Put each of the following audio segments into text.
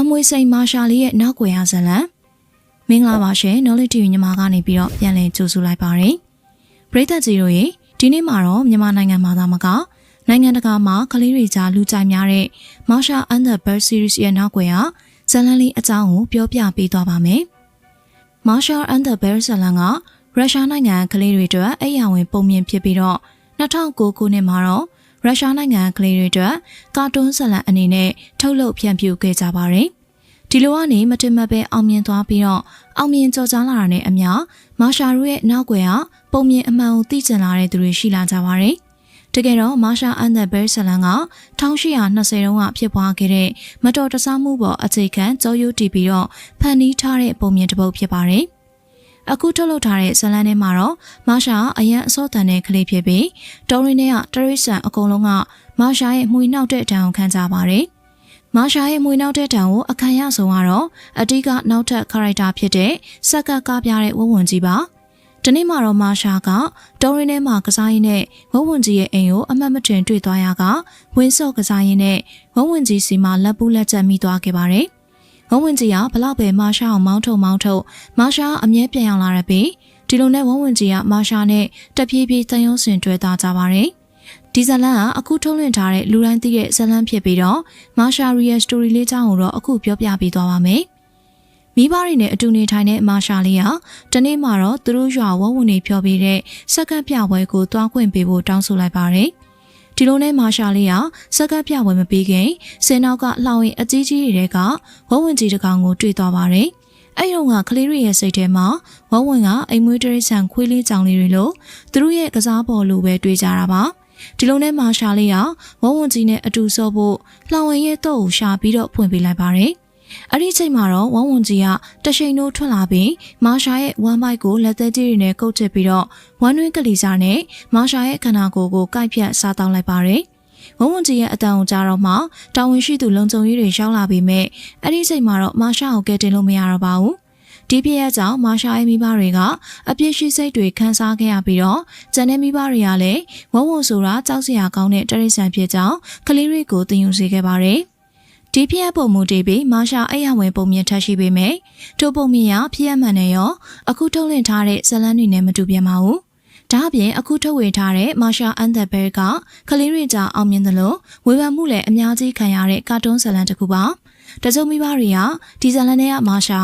အမွေစိန်မာရှာလေးရဲ့နောက်ွယ်ရဇလံမင်္ဂလာပါရှင် Knowledge TV ညီမကနေပြီးတော့ပြန်လည်ကြိုဆိုလိုက်ပါရယ်ပရိသတ်ကြီးတို့ရေဒီနေ့မှာတော့မြန်မာနိုင်ငံမှာသာမကနိုင်ငံတကာမှာကလေးတွေကြားလူကြိုက်များတဲ့ Marsha and the Bird Series ရဲ့နောက်ွယ်ရဇလံလေးအကြောင်းကိုပြောပြပေးသွားပါမယ် Marsha and the Bird ဇလံကရုရှားနိုင်ငံကလေးတွေအတွက်အိယာဝင်ပုံမြင်ဖြစ်ပြီးတော့2009ခုနှစ်မှာတော့ ရုရှားနိုင်ငံကလေးတွေအတွက်ကာတွန်းဇလံအနေနဲ့ထုတ်လုပ်ဖြန့်ဖြူးခဲ့ကြပါတယ်။ဒီလိုကနေမတင်မပဲအောင်မြင်သွားပြီးတော့အောင်မြင်ကြော်ကြားလာတာနဲ့အမျှမာရှာတို့ရဲ့နောက်ွယ်ကပုံမြင်အမှန်ကိုသိကျင်လာတဲ့သူတွေရှိလာကြပါတယ်။တကယ်တော့မာရှာအန်ဒဘဲဆလန်က1820တုန်းကဖြစ်ပွားခဲ့တဲ့မတော်တဆမှုပေါ်အခြေခံကြောယူတည်ပြီးတော့ဖန်တီးထားတဲ့ပုံမြင်တစ်ပုဒ်ဖြစ်ပါတယ်။ အခုထုတ်လုပ်ထားတဲ့ဇလန်ထဲမှာတော့မာရှာအရန်အစောတန်တဲ့ကလေးဖြစ်ပြီးတောရင်းထဲကတရိษံအကုန်လုံးကမာရှာရဲ့မှုနှောက်တဲ့တံကိုခံကြပါတယ်။မာရှာရဲ့မှုနှောက်တဲ့တံကိုအခမ်းရဆုံးကတော့အတိကနောက်ထပ် character ဖြစ်တဲ့စက်ကပ်ကားပြတဲ့ဝဝန်ကြီးပါ။ဒီနေ့မှာတော့မာရှာကတောရင်းထဲမှာကစားရင်းနဲ့ဝဝန်ကြီးရဲ့အိမ်ကိုအမှတ်မတင်တွေ့သွားရကဝင်းစော့ကစားရင်းနဲ့ဝဝန်ကြီးစီမှာလက်ပူးလက်ချက်မိသွားခဲ့ပါတယ်။ ဝုံဝင်ကြီးကဘလောက်ပဲမာရှာအောင်မောင်းထုတ်မောင်းထုတ်မာရှာအမြဲပြန်ရောက်လာရပြီဒီလိုနဲ့ဝုံဝင်ကြီးကမာရှာနဲ့တပြေးပြေးတန်ရုံးစင်တွဲသားကြပါတယ်ဒီဇလန်ကအခုထုတ်လွှင့်ထားတဲ့လူတိုင်းသိတဲ့ဇလန်ဖြစ်ပြီးတော့မာရှာရီရဲ့စတိုရီလေးကြောင်းကိုတော့အခုပြောပြပေးသွားပါမယ်မိဘတွေနဲ့အတူနေထိုင်တဲ့မာရှာလေးဟာတနေ့မှတော့သူတို့ရွာဝုံဝင်နေဖြောပြီးတဲ့စက္ကန့်ပြပွဲကိုတွားခွင့်ပေးဖို့တောင်းဆိုလိုက်ပါတယ်။ ဒီလိုနဲ့မာရှာလေးကစက်ကပ်ပြဝယ်မပေးခင်စင်နောက်ကလှောင်ရင်အကြီးကြီးတွေကဝဝဝင်ကြီးတကောင်ကိုတွေ့သွားပါတယ်။အဲ့တော့ကကလေးတွေရဲ့စိတ်ထဲမှာဝဝဝင်ကအိမ်မွေးတရိษံခွေးလေးကြောင်လေးတွေလို့သူတို့ရဲ့ကစားပေါ်လိုပဲတွေးကြတာပါ။ဒီလိုနဲ့မာရှာလေးကဝဝဝင်ကြီးနဲ့အတူဆော့ဖို့လှောင်ဝင်ရဲ့တော့ကိုရှာပြီးတော့ဖွင့်ပေးလိုက်ပါတယ်။ အဲ့ဒီချိန်မှာတော့ဝမ်ဝန်ကြီးကတရှိန်တို့ထွက်လာပြီးမာရှာရဲ့ဝမ်ဘိုက်ကိုလက်သက်ကြီးတွေနဲ့ကုတ်ချစ်ပြီးတော့ဝမ်တွင်းကလေးစားနဲ့မာရှာရဲ့ခန္ဓာကိုယ်ကိုကိုက်ဖြတ်စားတောင်းလိုက်ပါတယ်ဝုံဝန်ကြီးရဲ့အတန်ကိုကြားတော့မှတာဝန်ရှိသူလုံခြုံရေးတွေရောက်လာပြီးမြဲအဲ့ဒီချိန်မှာတော့မာရှာကိုကယ်တင်လို့မရတော့ပါဘူးဒီပြည့်ရဲ့ကြောင့်မာရှာရဲ့မိဘတွေကအပြစ်ရှိစိတ်တွေခံစားခဲ့ရပြီးတော့ကျန်တဲ့မိဘတွေကလည်းဝုံဝုံဆိုတာကြောက်စရာကောင်းတဲ့တရိษံဖြစ်ကြောင်းကလေးတွေကိုသင်ယူစေခဲ့ပါတယ်။ ဒီဖျက်ပုံမူတည်ပြီးမာရှာအိယာဝင်ပုံမြင်ထပ်ရှိပေမဲ့ထိုပုံမြင်ရဖျက်မှန်နဲ့ရောအခုထုတ်လင့်ထားတဲ့ဇလန်းတွေနဲ့မတူပြန်ပါဘူး။ဒါအပြင်အခုထုတ်ဝေထားတဲ့မာရှာအန်သက်ဘဲကကလေးတွေကြောင့်အောင်မြင်သလိုဝေဖန်မှုလည်းအများကြီးခံရတဲ့ကာတွန်းဇလန်းတစ်ခုပါ။ တကြုံမိဘတွေကဒီဇလန်နဲ့ကမာရှာ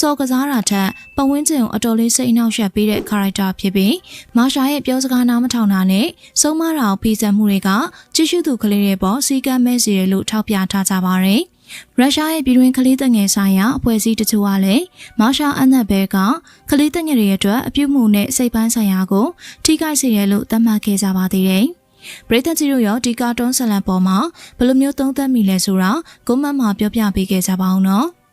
စော်ကစားတာထက်ပတ်ဝန်းကျင်ကိုအတော်လေးစိတ်နှောက်ယှက်ပေးတဲ့ character ဖြစ်ပြီးမာရှာရဲ့ပြောစကားနားမထောင်တာနဲ့ဆုံးမတာကိုဖိစံမှုတွေကကြည့်ရှုသူကလေးတွေပေါ်စီကမ်းမဲ့စီရလို့ထောက်ပြထားကြပါတယ်။ရုရှားရဲ့ပြည်တွင်းကလေးတငယ်ဆိုင်ရာအဖွဲ့အစည်းတချို့ကလည်းမာရှာအန်နက်ဘဲကကလေးတငယ်တွေအတွက်အပြုတ်မှုနဲ့စိတ်ပိုင်းဆိုင်ရာကိုထိခိုက်စေတယ်လို့သတ်မှတ်ခဲ့ကြပါသေးတယ်။ ပရိသတ်ကြီးတို့ရောဒီကာတွန်းဇလန်ပေါ်မှာဘယ်လိုမျိုးသုံးသပ်မိလဲဆိုတာကိုမတ်မှာပြောပြပေးခဲ့ကြပါအောင်နော်။